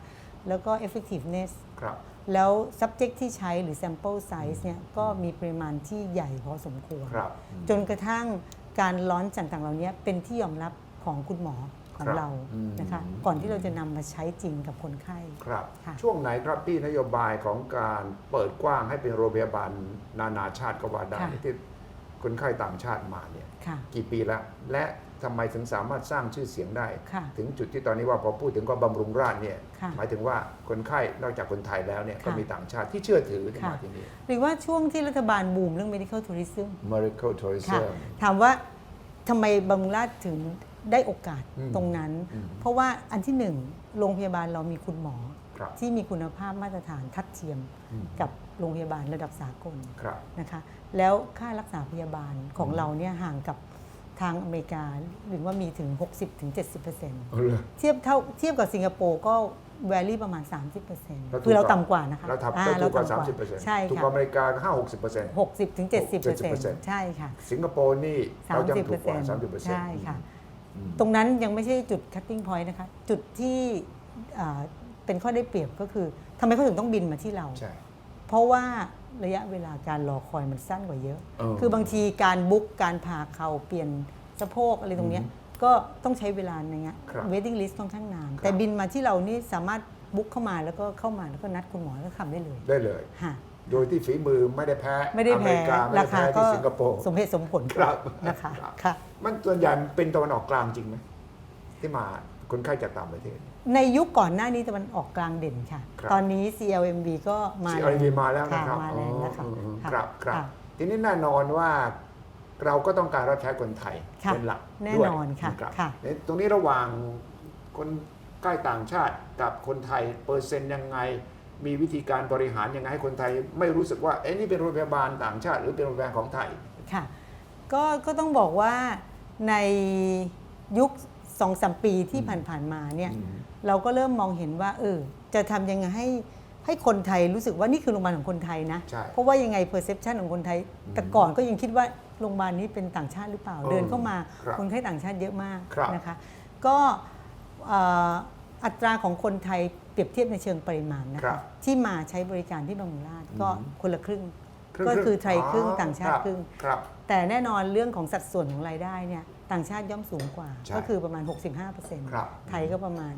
[SPEAKER 1] แล้วก็ effectiveness
[SPEAKER 2] ครับ
[SPEAKER 1] แล้ว subject ที่ใช้หรือ sample size เนี่ยก็มีปริมาณที่ใหญ่พอสมควร
[SPEAKER 2] ครับ
[SPEAKER 1] จนกระทั่งการล้อนต่างๆเหล่านี้เป็นที่ยอมรับของคุณหมอของ
[SPEAKER 2] ครับ
[SPEAKER 1] เรา
[SPEAKER 2] อืม
[SPEAKER 1] นะคะ ก่อนที่เราจะนำมาใช้จริงกับคนไข้
[SPEAKER 2] ครับ
[SPEAKER 1] ค่ะ
[SPEAKER 2] ช่วงไหนครับที่นโยบายของการเปิดกว้างให้เป็นโรงพยาบาลนานาชาติก็ว่าได้
[SPEAKER 1] ค่ะ
[SPEAKER 2] ที่คนไข้ต่างชาติมาเนี่ย
[SPEAKER 1] ค่ะ
[SPEAKER 2] กี่ปีแล้ว และ ทำไมถึงสามารถสร้างชื่อเสียงได้
[SPEAKER 1] ค่ะ
[SPEAKER 2] ถึงจุดที่ตอนนี้ว่าพอพูดถึงก็บำรุงราษฎร์เนี่ย
[SPEAKER 1] ค่ะ
[SPEAKER 2] หมายถึงว่าคนไข้นอกจากคนไทยแล้วเนี่ย
[SPEAKER 1] ค่ะ
[SPEAKER 2] ก็มีต่างชาติที่เชื่อถือที่
[SPEAKER 1] ค่ะ
[SPEAKER 2] มาที่นี่
[SPEAKER 1] หรือว่าช่วงที่รัฐบาลบูมเรื่อง medical tourism
[SPEAKER 2] Miracle
[SPEAKER 1] ค่ะ
[SPEAKER 2] Tourism
[SPEAKER 1] ถามว่าทำไมบำรุงราษฎร์ถึงได้โอกาส
[SPEAKER 2] อืม
[SPEAKER 1] ตรงนั้น
[SPEAKER 2] อืม
[SPEAKER 1] เพราะว่าอันที่หนึ่งโรงพยาบาลเรามีคุณหมอ
[SPEAKER 2] ครับ
[SPEAKER 1] ที่มีคุณภาพมาตรฐานทัดเทียม
[SPEAKER 2] อืม
[SPEAKER 1] กับโรงพยาบาลระดับสากล
[SPEAKER 2] ครับ
[SPEAKER 1] นะคะ แล้วค่ารักษาพยาบาลของเราเนี่ยห่างกับ ทางอเมริกาหรือว่ามีถึง 60-70%
[SPEAKER 2] เอาเลย
[SPEAKER 1] เทียบเท่าเทียบกับสิงคโปร์ก็แวรี่ประมาณ
[SPEAKER 2] แล้ว
[SPEAKER 1] 30%
[SPEAKER 2] ถูก
[SPEAKER 1] คือเรา
[SPEAKER 2] กว่า
[SPEAKER 1] ต่ำกว่านะคะ
[SPEAKER 2] เราทำ
[SPEAKER 1] อ่
[SPEAKER 2] เราถูกกว่า
[SPEAKER 1] เร
[SPEAKER 2] สาม
[SPEAKER 1] ต่ำ
[SPEAKER 2] สิบเปอร์เซ็นต์
[SPEAKER 1] ใช่
[SPEAKER 2] ถูก
[SPEAKER 1] ค่ะ
[SPEAKER 2] กว่าอเมริกาห้าหกสิบเปอร์เซ็นต์
[SPEAKER 1] 60ถึง70%
[SPEAKER 2] 70%
[SPEAKER 1] ใช่ค่ะ
[SPEAKER 2] สิงคโปร์นี่เรายังถูกกว่าสามสิบเปอร์
[SPEAKER 1] 30%
[SPEAKER 2] เซ็นต์
[SPEAKER 1] ใช่ค่ะ ตรงนั้นยังไม่ใช่จุด cutting point นะคะ จุดที่อ่าเป็นข้อได้เปรียบก็คือทำไมเขาถึงต้องบินมาที่เรา
[SPEAKER 2] ใช่
[SPEAKER 1] เพราะว่า ระยะเวลาการรอคอยมันสั้นกว่าเยอะ
[SPEAKER 2] เออ
[SPEAKER 1] คือบางทีการบุ๊กการผ่าเข่าเปลี่ยนสะโพกอะไรตรงเนี้ยก็ต้องใช้เวลาในเงี้ย
[SPEAKER 2] ครับ
[SPEAKER 1] waiting list ค่อนข้างนาน
[SPEAKER 2] ครับ
[SPEAKER 1] แต่บินมาที่เรานี่สามารถบุ๊กเข้ามาแล้วก็เข้ามาแล้วก็นัดคุณหมอแล้วก็ทำได้เลย
[SPEAKER 2] ได้เลย
[SPEAKER 1] ค่ะ
[SPEAKER 2] โดยที่ฝีมือไม่ได้แพ้
[SPEAKER 1] ไม่ได้
[SPEAKER 2] อเม
[SPEAKER 1] แพ้
[SPEAKER 2] ริกาไม่
[SPEAKER 1] รา
[SPEAKER 2] ได้
[SPEAKER 1] คา
[SPEAKER 2] แพ้
[SPEAKER 1] ก็
[SPEAKER 2] ที่สิงคโปร์
[SPEAKER 1] สมเหตุสมผล
[SPEAKER 2] ครับ
[SPEAKER 1] นะคะ
[SPEAKER 2] ครับ
[SPEAKER 1] ค่ะ
[SPEAKER 2] มันส่วนใหญ่เป็นตะวันออกกลางจริงไหมที่มา คนไข้จากต่างประเทศ
[SPEAKER 1] ในยุคก่อนหน้านี้ตะวันออกกลางเด่นค่ะ
[SPEAKER 2] ครับ
[SPEAKER 1] ตอนนี้ CLMV ก็มา
[SPEAKER 2] ซี
[SPEAKER 1] แล้
[SPEAKER 2] ออมาแล้วนะครับ
[SPEAKER 1] มาแล้วนะคะ
[SPEAKER 2] อ๋ออืม
[SPEAKER 1] ค่ะ
[SPEAKER 2] ครับครับ
[SPEAKER 1] ค่ะ
[SPEAKER 2] ทีนี้แน่นอนว่าเราก็ต้องการรับใช้คนไทย
[SPEAKER 1] ค่ะ
[SPEAKER 2] เป็นหลัก
[SPEAKER 1] แน่
[SPEAKER 2] ด้วย
[SPEAKER 1] นอนค่ะ
[SPEAKER 2] รับ
[SPEAKER 1] ค่ะ
[SPEAKER 2] เนี่ยตรงนี้ระหว่างคนใกล้ต่างชาติกับคนไทยเปอร์เซ็นต์ยังไง มีวิธีการบริหารยังไงให้คนไทย ไม่รู้สึกว่าเอ้นี่เป็นโรงพยาบาลต่างชาติ หรือเป็นโรงพยาบาลของไทย
[SPEAKER 1] ค่ะก็ก็ต้องบอกว่าในยุค สองสามปีที่ผ่านๆมาเนี่ย
[SPEAKER 2] อืม
[SPEAKER 1] เราก็เริ่มมองเห็นว่าเออจะทำยังไงให้ให้คนไทยรู้สึกว่านี่คือโรงพยาบาลของคนไทยนะ
[SPEAKER 2] ใช่
[SPEAKER 1] เพราะว่ายังไง perception ของคนไทย แต่ก่อนก็ยังคิดว่าโรงพยาบาลนี้เป็นต่างชาติหรือเปล่า
[SPEAKER 2] เออ
[SPEAKER 1] เดินเข้ามา
[SPEAKER 2] ครับ
[SPEAKER 1] คนไข้ต่างชาติเยอะมาก
[SPEAKER 2] ครับ
[SPEAKER 1] นะคะ ก็เอ่ออัตราของคนไทยเปรียบเทียบในเชิงปริมาณนะ
[SPEAKER 2] ครั
[SPEAKER 1] คะ
[SPEAKER 2] บ
[SPEAKER 1] ที่มาใช้บริการที่บำรุงราษฎร์ก็
[SPEAKER 2] อืม
[SPEAKER 1] คนละครึ่ง
[SPEAKER 2] รึ่ง
[SPEAKER 1] ก็
[SPEAKER 2] รึ่ง
[SPEAKER 1] คือไทยครึ่งต่างชาติ
[SPEAKER 2] รับ
[SPEAKER 1] ครึ่ง
[SPEAKER 2] ครับ
[SPEAKER 1] แต่แน่นอนเรื่องของสัดส่วนของรายได้เนี่ย ต่างชาติย่อมสูงกว่า
[SPEAKER 2] ใช่
[SPEAKER 1] ก็คือประมาณ
[SPEAKER 2] ครับ
[SPEAKER 1] 65%ไทยก็ประมาณ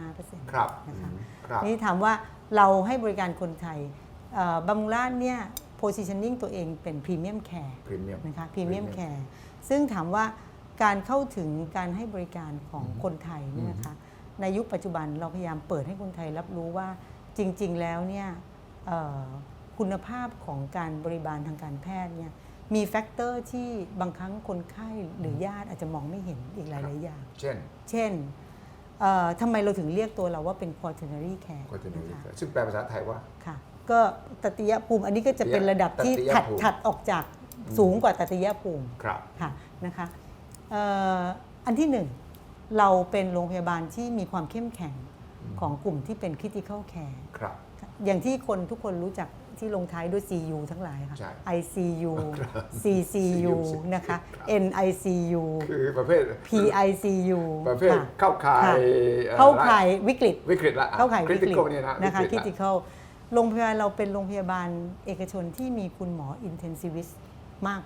[SPEAKER 1] 35%
[SPEAKER 2] ครับ
[SPEAKER 1] นะคะ
[SPEAKER 2] อืมครับ
[SPEAKER 1] นี่ถามว่าเราให้บริการคนไทยเอ่อบำรุงราษฎร์เนี่ย positioning ตัวเองเป็น premium care
[SPEAKER 2] พรีเมียม
[SPEAKER 1] นะคะ premium care ซึ่งถามว่าการเข้าถึงการให้บริการของคนไทยเนี่ยนะคะในยุคปัจจุบันเราพยายามเปิดให้คนไทยรับรู้ว่าจริง ๆ แล้วเนี่ยเอ่อคุณภาพของการบริบาลทางการแพทย์เนี่ย มีแฟกเตอร์ที่บางครั้งคนไข้หรือญาติอาจจะมองไม่เห็นอีกหลาย ๆ อย่าง
[SPEAKER 2] เช่น
[SPEAKER 1] เช่นเอ่อทำไมเราถึงเรียกตัวเราว่าเป็น quaternary care
[SPEAKER 2] ก็จะมี
[SPEAKER 1] นะคะ
[SPEAKER 2] ซึ่งแปลภาษาไทยว่า
[SPEAKER 1] ค่ะก็ตติยภูมิอันนี้ก็จะเป็นระดับที่
[SPEAKER 2] ตติย
[SPEAKER 1] ถัด
[SPEAKER 2] ภูมิ
[SPEAKER 1] ถัดออกจากสูงกว่าตติยภูมิ
[SPEAKER 2] ครับ
[SPEAKER 1] ค่ะนะคะเอ่ออันที่หนึ่งเราเป็นโรงพยาบาลที่มีความเข้มแข็งของกลุ่มที่เป็น critical care
[SPEAKER 2] ครับ
[SPEAKER 1] อย่างที่คนทุกคนรู้จักที่ลงท้ายด้วย CU ทั้งหลายค่ะ
[SPEAKER 2] ใช่
[SPEAKER 1] ICU CCU นะคะ NICU
[SPEAKER 2] คือประเภท
[SPEAKER 1] PICU
[SPEAKER 2] ประเภท
[SPEAKER 1] ค่ะ
[SPEAKER 2] เข้าข่าย
[SPEAKER 1] ค่ะ
[SPEAKER 2] อ่อ
[SPEAKER 1] เข้าข่ายวิกฤต
[SPEAKER 2] วิกฤตละ
[SPEAKER 1] เข้าข่าย
[SPEAKER 2] คริ
[SPEAKER 1] วิ
[SPEAKER 2] ติ
[SPEAKER 1] กฤต
[SPEAKER 2] คอลเนี่ยนะ
[SPEAKER 1] นะคะ
[SPEAKER 2] วิกฤตละ
[SPEAKER 1] critical โรงพยาบาลเราเป็นโรงพยาบาลเอกชนที่มีคุณหมอ intensivist มาก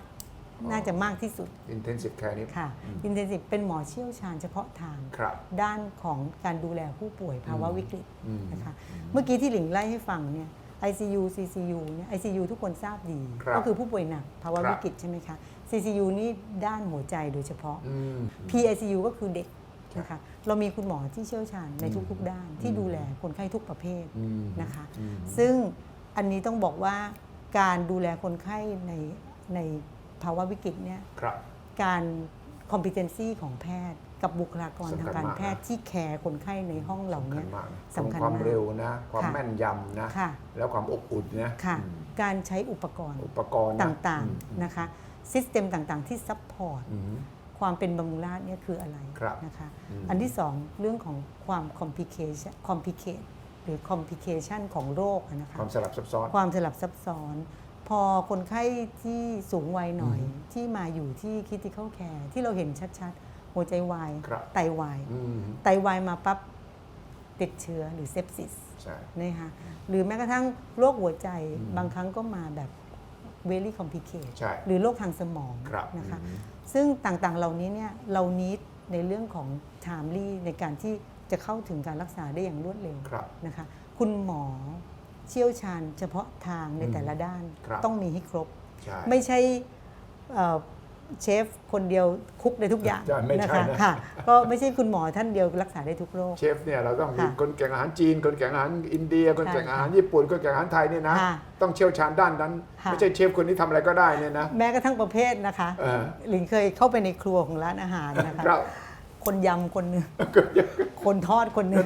[SPEAKER 1] น่าจะมากที่สุด
[SPEAKER 2] intensive care นี่
[SPEAKER 1] ค่ะ intensive เป็นหมอเชี่ยวชาญเฉพาะทาง
[SPEAKER 2] ครับ
[SPEAKER 1] ด้านของการดูแลผู้ป่วยภาวะวิกฤต
[SPEAKER 2] อืม
[SPEAKER 1] นะคะ เมื่อกี้ที่หลิงไล่ให้ฟังเนี่ย ICU CCU เนี่ย ICU ทุกคนทราบดี
[SPEAKER 2] ครับ
[SPEAKER 1] ก็คือผู้ป่วยหนักภาวะ
[SPEAKER 2] ครับ
[SPEAKER 1] วิกฤตใช่ไหมคะ CCU นี่ด้านหัวใจโดยเฉพาะ
[SPEAKER 2] อืม
[SPEAKER 1] PICU ก็คือเด็ก
[SPEAKER 2] ครับ
[SPEAKER 1] นะคะ เรามีคุณหมอที่เชี่ยวชาญในทุก ๆ ด้านที่ดูแลคนไข้ทุกประเภท
[SPEAKER 2] อืม
[SPEAKER 1] นะคะ
[SPEAKER 2] อืม
[SPEAKER 1] ซึ่งอันนี้ต้องบอกว่าการดูแลคนไข้ในใน ภาวะวิกฤตเนี่ย
[SPEAKER 2] ครับ
[SPEAKER 1] การ competency ของแพทย์ กับบุคลากร
[SPEAKER 2] สำคัญ
[SPEAKER 1] ทางการ
[SPEAKER 2] มากนะ
[SPEAKER 1] แพทย์ที่แคร์คนไข้ในห้องเหล่า
[SPEAKER 2] สำคั
[SPEAKER 1] นี้
[SPEAKER 2] ญมากนะ
[SPEAKER 1] สำคัญ
[SPEAKER 2] ความ
[SPEAKER 1] มาก
[SPEAKER 2] เร็วนะ ความ
[SPEAKER 1] ค่ะ
[SPEAKER 2] แม่นยำนะ
[SPEAKER 1] ค่ะ
[SPEAKER 2] แล้วความอบอุ่นนะ
[SPEAKER 1] ค่ะ
[SPEAKER 2] อืม
[SPEAKER 1] การใช้อุปกรณ์
[SPEAKER 2] อุปกรณ์นะ
[SPEAKER 1] ต่าง
[SPEAKER 2] อืม
[SPEAKER 1] ๆนะคะซิสเต็มต่างๆ ที่ซัพพอร์ต
[SPEAKER 2] อืม
[SPEAKER 1] ความเป็นบำรุงราษฎร์เนี่ยคืออะไร
[SPEAKER 2] ครับ
[SPEAKER 1] นะคะ
[SPEAKER 2] อืม
[SPEAKER 1] อันที่สองเรื่องของความ complication complicate หรือ complication ของโรคอะนะคะ
[SPEAKER 2] ความสลับซับซ้อน
[SPEAKER 1] ความสลับซับซ้อน พอคนไข้ที่สูงวัยหน่อย
[SPEAKER 2] อืม
[SPEAKER 1] ที่มาอยู่ที่ critical care ที่เราเห็นชัดๆ หัวใจวาย
[SPEAKER 2] ครับ
[SPEAKER 1] ไตวาย
[SPEAKER 2] อืม
[SPEAKER 1] ไตวายมาปั๊บติดเชื้อหรือเซปซิส
[SPEAKER 2] ใช่
[SPEAKER 1] นะคะหรือแม้กระทั่งโรคหัวใจ
[SPEAKER 2] อืม
[SPEAKER 1] บางครั้งก็มาแบบ very complicated
[SPEAKER 2] ใช่
[SPEAKER 1] หรือโรคทางสมอง
[SPEAKER 2] ครับ
[SPEAKER 1] นะคะ
[SPEAKER 2] อืม
[SPEAKER 1] ซึ่งต่างๆ เหล่านี้เนี่ยเรานิดในเรื่องของ timely ในการที่จะเข้าถึงการรักษาได้อย่างรวดเร็ว
[SPEAKER 2] ครับ
[SPEAKER 1] นะคะ คุณหมอ เชี่ยวชาญเฉพาะทางใน
[SPEAKER 2] อืม
[SPEAKER 1] แต่ละด้าน
[SPEAKER 2] ครับ
[SPEAKER 1] ต้องมีให้ครบ
[SPEAKER 2] ใช่
[SPEAKER 1] ไม่ใช่เอ่อเชฟคนเดียวคุกได้ทุกอย่าง
[SPEAKER 2] ใช่ไม่
[SPEAKER 1] นะ
[SPEAKER 2] ใช่
[SPEAKER 1] คะ
[SPEAKER 2] นะ
[SPEAKER 1] ค่ะก็ไม่ใช่คุณหมอท่านเดียวรักษาได้ทุกโรค
[SPEAKER 2] เชฟเนี่ยเราต้องมี
[SPEAKER 1] ค่ะ
[SPEAKER 2] คนเก่งอาหารจีน คนเก่งอาหารอินเดีย คน
[SPEAKER 1] ใช่
[SPEAKER 2] เก่งอาหาร
[SPEAKER 1] ค่ะ
[SPEAKER 2] ญี่ปุ่น คนเก่งอาหารไทยเนี่ยนะ
[SPEAKER 1] ค่ะ
[SPEAKER 2] ต้องเชี่ยวชาญด้านนั้น
[SPEAKER 1] ค่ะ
[SPEAKER 2] ไม่ใช่เชฟคนนี้ทำอะไรก็ได้เนี่ยนะ
[SPEAKER 1] แม้กระทั่งประเภทนะคะ
[SPEAKER 2] เออ
[SPEAKER 1] หลิงเคยเข้าไปในครัวของร้านอาหารนะคะ
[SPEAKER 2] ครับ
[SPEAKER 1] คนยำคนหนึ่งคนทอดคนหนึ่ง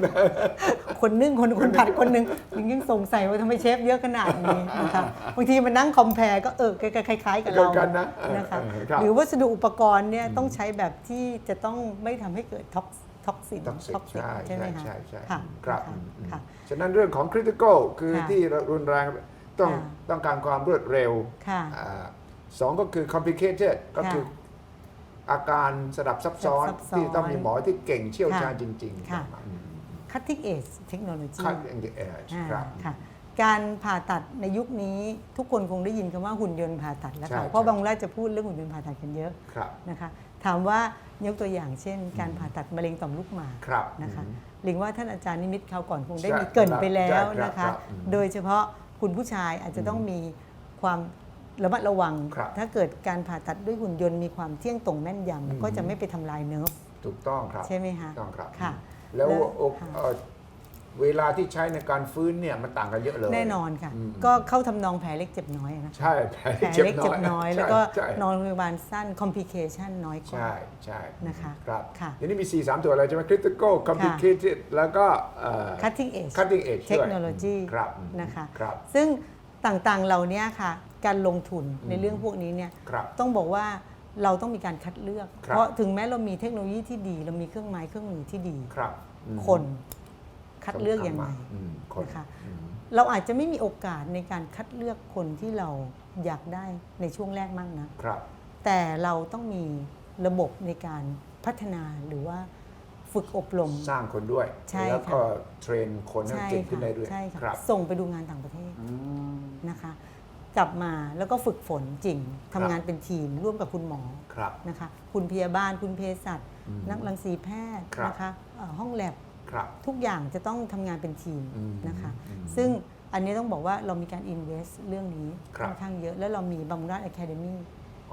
[SPEAKER 1] คนนึ่งคนคนผัดคนหนึ่งหลิงยังสงสัยว่าทำไมเชฟเยอะขนาดนี้นะคะบางทีมันนั่งคอมเพลก็เออคล้ายๆกับเรา
[SPEAKER 2] กันนะเออ
[SPEAKER 1] นะคะ
[SPEAKER 2] เออครับ
[SPEAKER 1] หรือวัสดุอุปกรณ์เนี่ยต้องใช้แบบที่จะต้องไม่ทำให้เกิดท็อกท็อกซิน
[SPEAKER 2] toxic ใช่
[SPEAKER 1] ใช่ไหม
[SPEAKER 2] ใช่
[SPEAKER 1] คะ
[SPEAKER 2] ใช่ใช่
[SPEAKER 1] ค่ะ
[SPEAKER 2] ครับ
[SPEAKER 1] ค่ะ
[SPEAKER 2] อืมอืม
[SPEAKER 1] ค่ะ
[SPEAKER 2] ฉะนั้นเรื่องของ critical คือ
[SPEAKER 1] ค่ะ
[SPEAKER 2] ที่รุนแรงต้อง
[SPEAKER 1] ค่ะ
[SPEAKER 2] ต้องการความรวดเร็ว
[SPEAKER 1] ค่ะ
[SPEAKER 2] อ่าสองก็คือ complicated ก็คือ อาการสลับซับซ้อน
[SPEAKER 1] ซับซ้อน
[SPEAKER 2] ที่ต้องมีหมอที่เก่งเชี่ยวชาญ
[SPEAKER 1] ค่ะ
[SPEAKER 2] จริงๆ
[SPEAKER 1] ค่ะ
[SPEAKER 2] อืม
[SPEAKER 1] cutting edge technology
[SPEAKER 2] คัดเองเอช
[SPEAKER 1] อ่า
[SPEAKER 2] ครับ
[SPEAKER 1] ค่ะการผ่าตัดในยุคนี้ทุกคนคงได้ยินคำว่าหุ่นยนต์ผ่าตัดแล้ว
[SPEAKER 2] ใช่
[SPEAKER 1] ค่ะ เพราะ
[SPEAKER 2] ใช่
[SPEAKER 1] บางราชจะพูดเรื่องหุ่นยนต์ผ่าตัดกันเยอะ
[SPEAKER 2] ครับ
[SPEAKER 1] นะคะถามว่ายกตัวอย่างเช่น การผ่าตัดมะเร็งต่อมลูกหมาก
[SPEAKER 2] ครับ
[SPEAKER 1] นะคะ
[SPEAKER 2] อืม
[SPEAKER 1] หลิงว่าท่านอาจารย์นิมิตเขาวก่อนคงได้
[SPEAKER 2] ใช่
[SPEAKER 1] มีเกรินไปแล้
[SPEAKER 2] ใช่
[SPEAKER 1] ว
[SPEAKER 2] ครับ
[SPEAKER 1] นะคะ
[SPEAKER 2] ครับอืม
[SPEAKER 1] โดยเฉพาะคุณผู้ชายอาจจะต้องมีความ ระมัดระวัง
[SPEAKER 2] ครับ
[SPEAKER 1] ถ้าเกิดการผ่าตัดด้วยหุ่นยนต์มีความเที่ยงตรงแม่นย
[SPEAKER 2] อืมำ
[SPEAKER 1] ก็จะไม่ไปทำลายเนิร์ฟ
[SPEAKER 2] ถูกต้องครับ
[SPEAKER 1] ใช่ไหมคะ
[SPEAKER 2] ถูกต้องครับ
[SPEAKER 1] ค่ะ
[SPEAKER 2] แล้ว
[SPEAKER 1] แล้ว
[SPEAKER 2] โอก
[SPEAKER 1] ค่ะ
[SPEAKER 2] เอ่อเวลาที่ใช้ในการฟื้นเนี่ยมันต่างกันเยอะเลย
[SPEAKER 1] แน่นอนค่ะ
[SPEAKER 2] อืม
[SPEAKER 1] ก็เข้าทำนองแผลเล็กเจ็บน้อยนะ
[SPEAKER 2] ใช่แผล
[SPEAKER 1] แผลเล็กเจ็บน้อย
[SPEAKER 2] ใช่
[SPEAKER 1] แล้วก็
[SPEAKER 2] ใช่
[SPEAKER 1] นอนโรงพยาบาลสั้น complication น้อยกว่า
[SPEAKER 2] ใช่ใช่
[SPEAKER 1] นะคะ
[SPEAKER 2] ครับ
[SPEAKER 1] ค่ะ
[SPEAKER 2] ทีนี้มี 4 3 ตัวอะไรใช่ไหม critical complicated แล้วก็เอ่อ
[SPEAKER 1] cutting edge
[SPEAKER 2] cutting edge ด้วย
[SPEAKER 1] technology
[SPEAKER 2] ครับ
[SPEAKER 1] นะคะ
[SPEAKER 2] ครับ
[SPEAKER 1] ซึ่งต่างๆเหล่านี้ค่ะ การลงทุนในเรื่องพวกนี้เนี่ย
[SPEAKER 2] ครับ
[SPEAKER 1] ต้องบอกว่าเราต้องมีการคัดเลือก
[SPEAKER 2] ครับ
[SPEAKER 1] เพราะถึงแม้เรามีเทคโนโลยีที่ดี เรามีเครื่องไม้เครื่องมือที่ดี
[SPEAKER 2] ครับ อืม
[SPEAKER 1] คนคัดเลือกยังไง
[SPEAKER 2] สำคัญมากอืมคน
[SPEAKER 1] นะคะ
[SPEAKER 2] อืม
[SPEAKER 1] เราอาจจะไม่มีโอกาสในการคัดเลือกคนที่เราอยากได้ในช่วงแรกมากนะ
[SPEAKER 2] ครับ
[SPEAKER 1] แต่เราต้องมีระบบในการพัฒนาหรือว่าฝึกอบรม
[SPEAKER 2] สร้างคนด้วย
[SPEAKER 1] ใช่
[SPEAKER 2] แล้วก็
[SPEAKER 1] ค่ะ
[SPEAKER 2] เทรนคนให้
[SPEAKER 1] ใช่
[SPEAKER 2] เก่งขึ้น
[SPEAKER 1] ค่ะ
[SPEAKER 2] ได้ด้วย
[SPEAKER 1] ใช่ค่ะ
[SPEAKER 2] ครับ
[SPEAKER 1] ส่งไปดูงานต่างประเทศ
[SPEAKER 2] อืม
[SPEAKER 1] นะคะ กลับมาแล้วก็ฝึกฝนจริง
[SPEAKER 2] ครั
[SPEAKER 1] ทำ
[SPEAKER 2] บ
[SPEAKER 1] งานเป็นทีมร่วมกับคุณหมอ
[SPEAKER 2] ครับ
[SPEAKER 1] นะคะ คุณพยาบาลคุณเภสัช
[SPEAKER 2] อืม
[SPEAKER 1] นักรังสีแพทย์
[SPEAKER 2] ครับ
[SPEAKER 1] นะคะเอ่อห้องแลบ
[SPEAKER 2] ครับ
[SPEAKER 1] ทุกอย่างจะต้องทำงานเป็นทีม
[SPEAKER 2] อืม
[SPEAKER 1] นะคะ
[SPEAKER 2] อืม
[SPEAKER 1] ซึ่งอันนี้ต้องบอกว่าเรามีการ invest เรื่องนี้
[SPEAKER 2] ครับ
[SPEAKER 1] ค่อนข้างเยอะ แล้วเรามีบำรุงราช Academy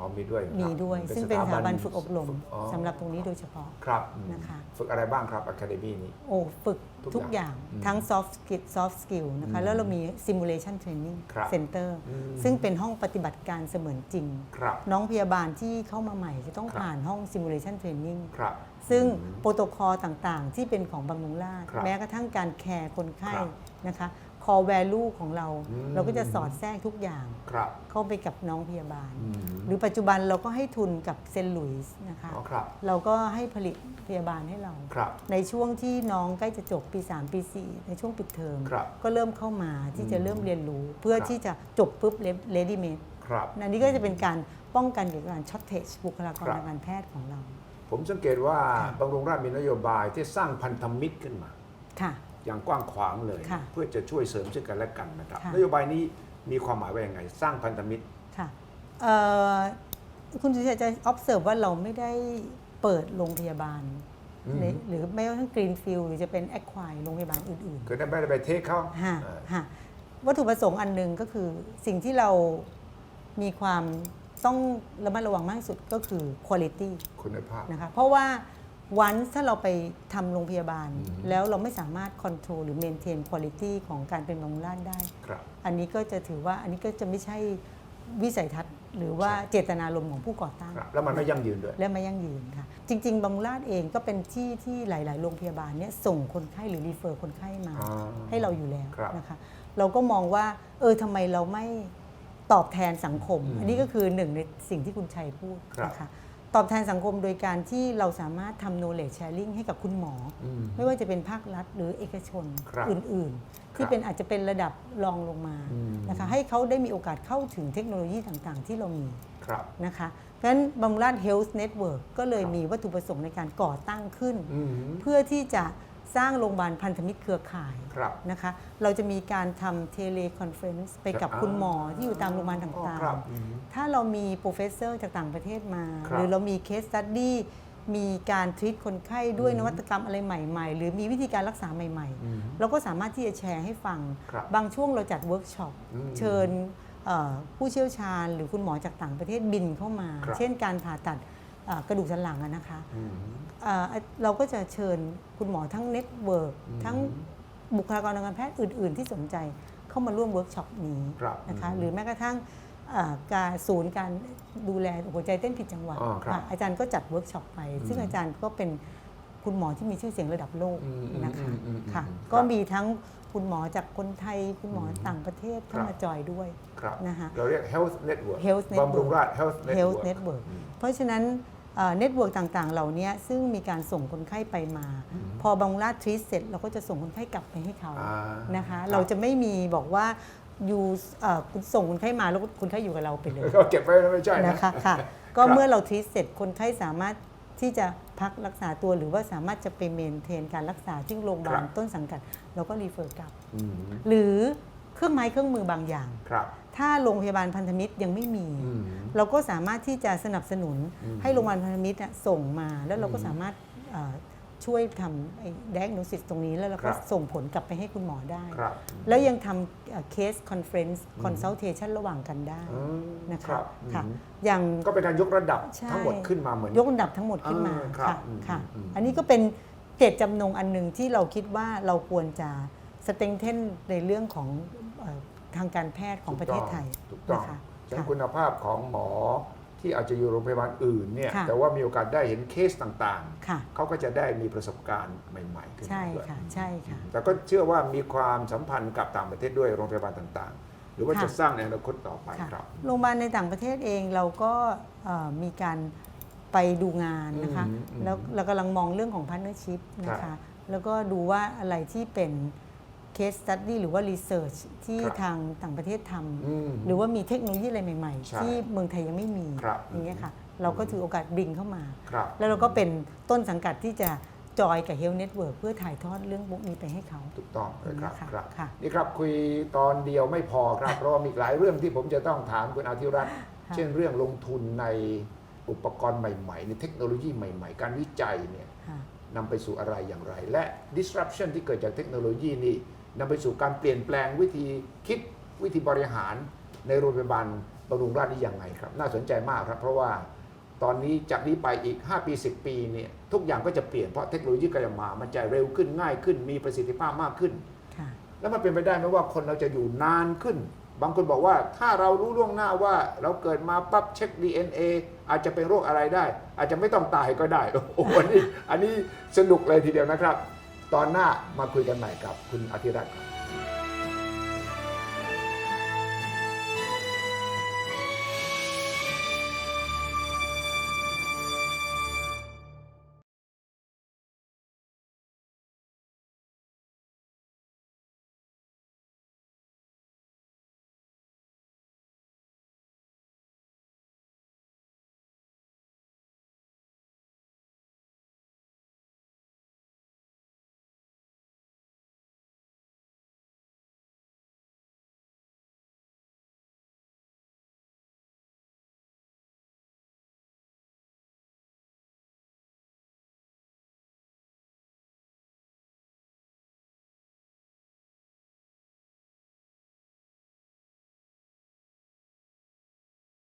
[SPEAKER 2] อ๋อมีด้วยครับ
[SPEAKER 1] มีด้วย ซึ่งเป็นสถาบันฝึกอบรม
[SPEAKER 2] อ๋อ
[SPEAKER 1] สำหรับตรงนี้โดยเฉพาะ
[SPEAKER 2] ครับอืม
[SPEAKER 1] นะคะ
[SPEAKER 2] ฝึกอะไรบ้างครับ Academy นี้
[SPEAKER 1] โอ้ฝึก
[SPEAKER 2] ทุ
[SPEAKER 1] ทุ
[SPEAKER 2] ก
[SPEAKER 1] ก
[SPEAKER 2] อ
[SPEAKER 1] อย่างย่าง
[SPEAKER 2] อืม
[SPEAKER 1] ทั้ง soft skill soft skill นะคะ
[SPEAKER 2] อืม
[SPEAKER 1] แล้วเรามี simulation training
[SPEAKER 2] ครับ
[SPEAKER 1] center
[SPEAKER 2] อืม
[SPEAKER 1] ซึ่งเป็นห้องปฏิบัติการเสมือนจริง
[SPEAKER 2] ครับ
[SPEAKER 1] น้องพยาบาลที่เข้ามาใหม่จะต้อง
[SPEAKER 2] ครับ
[SPEAKER 1] ผ่านห้อง simulation training
[SPEAKER 2] ครับ
[SPEAKER 1] ซึ่ง
[SPEAKER 2] อืม
[SPEAKER 1] โปรโตคอลต่างๆ ที่เป็นของบำรุงราษฎร์
[SPEAKER 2] ครับ
[SPEAKER 1] แม้กระทั่งการแคร์คนไข้
[SPEAKER 2] ครับ
[SPEAKER 1] นะคะ core value ของเรา
[SPEAKER 2] อืม
[SPEAKER 1] เราก็จะสอดแทรกทุกอย่าง
[SPEAKER 2] ครับ
[SPEAKER 1] เข้าไปกับน้องพยาบาล
[SPEAKER 2] อืม
[SPEAKER 1] หรือปัจจุบันเราก็ให้ทุนกับเซนต์หลุยส์นะคะ
[SPEAKER 2] อ๋อครับ
[SPEAKER 1] เราก็ให้ผลิตพยาบาลให้เรา
[SPEAKER 2] ครับ
[SPEAKER 1] ในช่วงที่น้องใกล้จะจบปี 3 ปี 4 ในช่วงปิดเทอม
[SPEAKER 2] ครับ
[SPEAKER 1] ก็เริ่มเข้ามาที่จะ
[SPEAKER 2] อืม
[SPEAKER 1] เริ่มเรียนรู้ เพื่อ
[SPEAKER 2] ครับ
[SPEAKER 1] ที่จะจบปุ๊บเลดี้เมด
[SPEAKER 2] ครับ
[SPEAKER 1] อันนี้ก็จะเป็นการป้องกันเกี่ยวกับการช็อตเทจบุคลากร
[SPEAKER 2] ครับ
[SPEAKER 1] ทางการแพทย์ของเรา
[SPEAKER 2] ผมสังเกตว่า
[SPEAKER 1] ค่ะ
[SPEAKER 2] บำรุงราษฎร์มีนโยบายที่สร้างพันธมิตรขึ้นมา
[SPEAKER 1] ค่ะ
[SPEAKER 2] อย่างกว้างขวางเลย
[SPEAKER 1] ค่ะ
[SPEAKER 2] เพื่อจะช่วยเสริมซึ่งกันและกันนะครับ
[SPEAKER 1] ค่ะ
[SPEAKER 2] นโยบายนี้มีความหมายว่าอย่างไง สร้างพันธมิตร
[SPEAKER 1] ค่ะเอ่อคุณสุชัยจะ observe ว่าเราไม่ได้เปิดโรงพยาบาล
[SPEAKER 2] อืม
[SPEAKER 1] ในหรือไม่ว่าทั้ง Greenfield หรือจะเป็น Acquire โรงพยาบาลอื่น
[SPEAKER 2] คือได้ไม่ได้ไปเทคเขา
[SPEAKER 1] ๆฮะ
[SPEAKER 2] เออ
[SPEAKER 1] ฮะวัตถุประสงค์อันหนึ่งก็คือสิ่งที่เรามีความต้องระมัดระวังมากที่สุดก็คือ quality
[SPEAKER 2] คุณภาพ
[SPEAKER 1] นะคะเพราะว่า วันถ้าเราไปทำโรงพยาบาล
[SPEAKER 2] อืม
[SPEAKER 1] แล้วเราไม่สามารถ control หรือ maintain quality ของการเป็นบำรุงราษฎร์ได้
[SPEAKER 2] ครับ
[SPEAKER 1] อันนี้ก็จะถือว่าอันนี้ก็จะไม่ใช่วิสัยทัศน์หรือว่า
[SPEAKER 2] ใช่
[SPEAKER 1] เจตนารมณ์ของผู้ก่อตั้ง
[SPEAKER 2] ครับแล้วมันไม่ยั่งยืนด้วย
[SPEAKER 1] และไม่ยั่งยืนค่ะ จริง ๆบำรุงราษฎร์เองก็เป็นที่ที่หลาย ๆ โรงพยาบาลเนี่ยส่งคนไข้หรือรีเฟอร์คนไข้มา
[SPEAKER 2] อ๋อ
[SPEAKER 1] ให้เราอยู่แล้ว
[SPEAKER 2] ครับ
[SPEAKER 1] นะคะ เราก็มองว่า เออทำไมเราไม่ตอบแทนสังคม
[SPEAKER 2] อืม
[SPEAKER 1] อันนี้ก็คือหนึ่งในสิ่งที่คุณชัยพูด
[SPEAKER 2] ครับ
[SPEAKER 1] นะคะ ตอบแทนสังคมโดยการที่เราสามารถทำ knowledge sharing ให้กับคุณหมอ
[SPEAKER 2] อืม
[SPEAKER 1] ไม่ว่าจะเป็นภาครัฐหรือเอกชน
[SPEAKER 2] ครับ
[SPEAKER 1] อื่น ๆ ที่
[SPEAKER 2] ครับ
[SPEAKER 1] เป็นอาจจะเป็นระดับรองลงมา
[SPEAKER 2] อืม
[SPEAKER 1] นะคะให้เขาได้มีโอกาสเข้าถึงเทคโนโลยีต่างๆ ที่เรามี
[SPEAKER 2] ครับ
[SPEAKER 1] นะคะเพราะฉะนั้นบำรุงราษฎร์ Health Network ก็เลย
[SPEAKER 2] ครับ
[SPEAKER 1] มีวัตถุประสงค์ในการก่อตั้งขึ้น
[SPEAKER 2] อืม
[SPEAKER 1] เพื่อที่จะ สร้างโรงพยาบาลพันธมิตรเครือข่าย
[SPEAKER 2] ครับ
[SPEAKER 1] นะคะ เราจะมีการทำเทเลคอนเฟรนซ์ไปกับ
[SPEAKER 2] อ่า
[SPEAKER 1] คุณหมอที่อยู่ตามโรงพยาบาล
[SPEAKER 2] อ๋อ
[SPEAKER 1] ต่าง
[SPEAKER 2] ครับอืม
[SPEAKER 1] ๆ ถ้าเรามีโปรเฟสเซอร์จากต่างประเทศมา
[SPEAKER 2] ครับ
[SPEAKER 1] หรือเรามีเคสตัดดี้มีการทรีตคนไข้ด้วย
[SPEAKER 2] อืม
[SPEAKER 1] นวัตกรรมอะไรใหม่ๆ หรือมีวิธีการรักษาใหม่
[SPEAKER 2] อืม
[SPEAKER 1] ๆเราก็สามารถที่จะแชร์ให้ฟัง
[SPEAKER 2] ครับ
[SPEAKER 1] บางช่วงเราจัดเวิร์กช็อป
[SPEAKER 2] อืม
[SPEAKER 1] เชิญเอ่อผู้เชี่ยวชาญ หรือคุณหมอจากต่างประเทศบินเข้ามา
[SPEAKER 2] ครับ
[SPEAKER 1] เช่นการผ่าตัดเอ่อกระดูกสันหลังอะนะคะ
[SPEAKER 2] อืม
[SPEAKER 1] เอ่อเราก็จะเชิญคุณหมอทั้งเน็ตเวิร์ก
[SPEAKER 2] อืม
[SPEAKER 1] ทั้งบุคลากรทางการแพทย์อื่น ๆ ที่สนใจเข้ามาร่วมเวิร์กช็อปนี้
[SPEAKER 2] ครับ
[SPEAKER 1] นะคะ
[SPEAKER 2] อืม
[SPEAKER 1] หรือแม้กระทั่งเอ่อการศูนย์การดูแลหัวใจเต้นผิดจังหวะ
[SPEAKER 2] อ๋อครับ
[SPEAKER 1] ค่ะอาจารย์ก็จัดเวิร์กช็อปไป ซึ่ง
[SPEAKER 2] อืม
[SPEAKER 1] อาจารย์ก็เป็นคุณหมอที่มีชื่อเสียงระดับโลก
[SPEAKER 2] อืม
[SPEAKER 1] นะคะ
[SPEAKER 2] อืมอืมอืม
[SPEAKER 1] ค่ะ
[SPEAKER 2] อืม
[SPEAKER 1] ก็
[SPEAKER 2] ครับ
[SPEAKER 1] มีทั้งคุณหมอจากคนไทย คุณหมอ
[SPEAKER 2] อืม
[SPEAKER 1] ต่างประเทศเข้า
[SPEAKER 2] ครับ
[SPEAKER 1] มาจอยด้วย
[SPEAKER 2] ครับ
[SPEAKER 1] นะคะ
[SPEAKER 2] เราเรียก health network
[SPEAKER 1] Health Network
[SPEAKER 2] บำรุงราษฎร์ health network
[SPEAKER 1] Health Network เพราะฉะนั้น เน็ตเวิร์กต่างๆ เหล่านี้ซึ่งมีการส่งคนไข้ไปมา
[SPEAKER 2] อืม
[SPEAKER 1] พอบำรุงราษฎร์ทรีตเสร็จเราก็จะส่งคนไข้กลับไปให้เขา
[SPEAKER 2] อ่า
[SPEAKER 1] นะคะ
[SPEAKER 2] ครับ
[SPEAKER 1] เราจะไม่มีบอกว่าอยู่เอ่อคุณส่งคนไข้มาแล้วคนไข้อยู่กับเราไปเลย
[SPEAKER 2] เราเก็บไว้แล้วไม่ใช่นะ
[SPEAKER 1] นะคะค่ะก็
[SPEAKER 2] ครับ
[SPEAKER 1] เมื่อเราทรีตเสร็จคนไข้สามารถที่จะพักรักษาตัวหรือว่าสามารถจะไปเมนเทนการรักษาที่โรงพยาบาลต้นสังกัดเราก็รีเฟอร์กลับ
[SPEAKER 2] อืม
[SPEAKER 1] หรือเครื่องไม้เครื่องมือบางอย่าง
[SPEAKER 2] ครับ
[SPEAKER 1] ถ้าโรงพยาบาลพันธมิตรยังไม่มี
[SPEAKER 2] อืม
[SPEAKER 1] เราก็สามารถที่จะสนับสนุน
[SPEAKER 2] อืม
[SPEAKER 1] ให้โรงพยาบาลพันธมิตรอะส่งมา แล้วเราก็
[SPEAKER 2] อืม
[SPEAKER 1] สามารถเอ่อช่วยทำไอ้ diagnosis ตรงนี้แล้วเรา
[SPEAKER 2] ค
[SPEAKER 1] ก็
[SPEAKER 2] รับ
[SPEAKER 1] ส่งผลกลับไปให้คุณหมอได้
[SPEAKER 2] ครับ
[SPEAKER 1] แล้วยังทำ case conference consultation ระหว่างกันได้
[SPEAKER 2] อืม
[SPEAKER 1] นะ
[SPEAKER 2] ค
[SPEAKER 1] คะ
[SPEAKER 2] รับ
[SPEAKER 1] ค่ะ
[SPEAKER 2] อืม
[SPEAKER 1] อย่าง
[SPEAKER 2] ก็เป็นการยกระดับ
[SPEAKER 1] ใช่
[SPEAKER 2] ทั้งหมดขึ้นมาเหมือน
[SPEAKER 1] ยกระดับทั้งหมดขึ้นมา
[SPEAKER 2] อ่าครับ
[SPEAKER 1] ค่ะ
[SPEAKER 2] อืม
[SPEAKER 1] ค่ะ
[SPEAKER 2] อืม
[SPEAKER 1] อันนี้ก็เป็นเจตจำนงอันหนึ่งที่เราคิดว่าเราควรจะสเต็งเทนในเรื่องของเอ่อ ทางการแพทย์ของประเทศไทย
[SPEAKER 2] ถูกต้อง
[SPEAKER 1] นะคะ
[SPEAKER 2] ฉะนั้น
[SPEAKER 1] ค่ะ
[SPEAKER 2] คุณภาพของหมอที่อาจจะอยู่โรงพยาบาลอื่นเนี่ย
[SPEAKER 1] ค่ะ
[SPEAKER 2] แต่ว่ามีโอกาสได้เห็นเคสต่าง
[SPEAKER 1] ค่ะ
[SPEAKER 2] ๆ เขาก็จะได้มีประสบการณ์ใหม่ๆขึ้นมา
[SPEAKER 1] ใช่
[SPEAKER 2] ด้วย
[SPEAKER 1] ค่ะ ใช่ค่ะ
[SPEAKER 2] แต่ก็เชื่อว่ามีความสัมพันธ์กับต่างประเทศด้วยโรงพยาบาลต่างๆ หรือว่า
[SPEAKER 1] ค่ะ
[SPEAKER 2] จะสร้างในอนาคตต่อไป
[SPEAKER 1] ค่ะ
[SPEAKER 2] ครับ
[SPEAKER 1] โรงพยาบาลในต่างประเทศเองเราก็เอ่อมีการไปดูงานนะคะ
[SPEAKER 2] อืมอืม
[SPEAKER 1] แล้วเรากำลังมองเรื่องของ partnership นะ
[SPEAKER 2] ครั
[SPEAKER 1] คะ
[SPEAKER 2] บ
[SPEAKER 1] แล้วก็ดูว่าอะไรที่เป็น case study หรือว่า research ที่
[SPEAKER 2] ครับ
[SPEAKER 1] ทางต่างประเทศทำ
[SPEAKER 2] อืม
[SPEAKER 1] หรือว่ามีเทคโนโลยีอะไรใหม่
[SPEAKER 2] ใช่
[SPEAKER 1] ๆ ที่เมืองไทยยังไม่มี
[SPEAKER 2] ครับ
[SPEAKER 1] อย่างเงี้ยค่ะ เราก็ถือโอกาสบินเข้ามา
[SPEAKER 2] ครับ
[SPEAKER 1] แล้วเราก็เป็นต้นสังกัดที่จะจอยกับ Health Network เพื่อถ่ายทอดเรื่องพวกนี้ไปให้เขา
[SPEAKER 2] ถูกต้องเลยครับ
[SPEAKER 1] ค่ะ
[SPEAKER 2] ครับ
[SPEAKER 1] ค่ะ
[SPEAKER 2] นี่ครับคุยตอนเดียวไม่พอครับ เพราะว่ามีอีกหลายเรื่องที่ผมจะต้องถามคุณอาธิรัตน์
[SPEAKER 1] ค่ะ
[SPEAKER 2] เช่นเรื่องลงทุนในอุปกรณ์ใหม่ๆ ในเทคโนโลยีใหม่ ๆ การวิจัยเนี่ย
[SPEAKER 1] ค่ะ
[SPEAKER 2] นำไปสู่อะไรอย่างไร และ disruption ที่เกิดจากเทคโนโลยีนี่ นำไปสู่การเปลี่ยนแปลงวิธีคิดวิธีบริหารในโรงพยาบาลบำรุงราษฎร์นี่ยังไงครับ น่าสนใจมากครับ เพราะว่าตอนนี้จากนี้ไปอีก 5 ปี 10 ปีเนี่ยทุกอย่างก็จะเปลี่ยนเพราะเทคโนโลยีก็จะมา มันจะเร็วขึ้นง่ายขึ้น มีประสิทธิภาพมากขึ้น
[SPEAKER 1] ค่ะ
[SPEAKER 2] แล้วมันเป็นไปได้ไหมว่าคนเราจะอยู่นานขึ้น บางคนบอกว่าถ้าเรารู้ล่วงหน้าว่าเราเกิดมาปั๊บเช็ค DNA อาจจะเป็นโรคอะไรได้ อาจจะไม่ต้องตายก็ได้โอ้โหอันนี้อันนี้สนุกเลยทีเดียวนะครับ ตอนหน้ามาคุยกันใหม่กับคุณอาทิรัตน์ครับ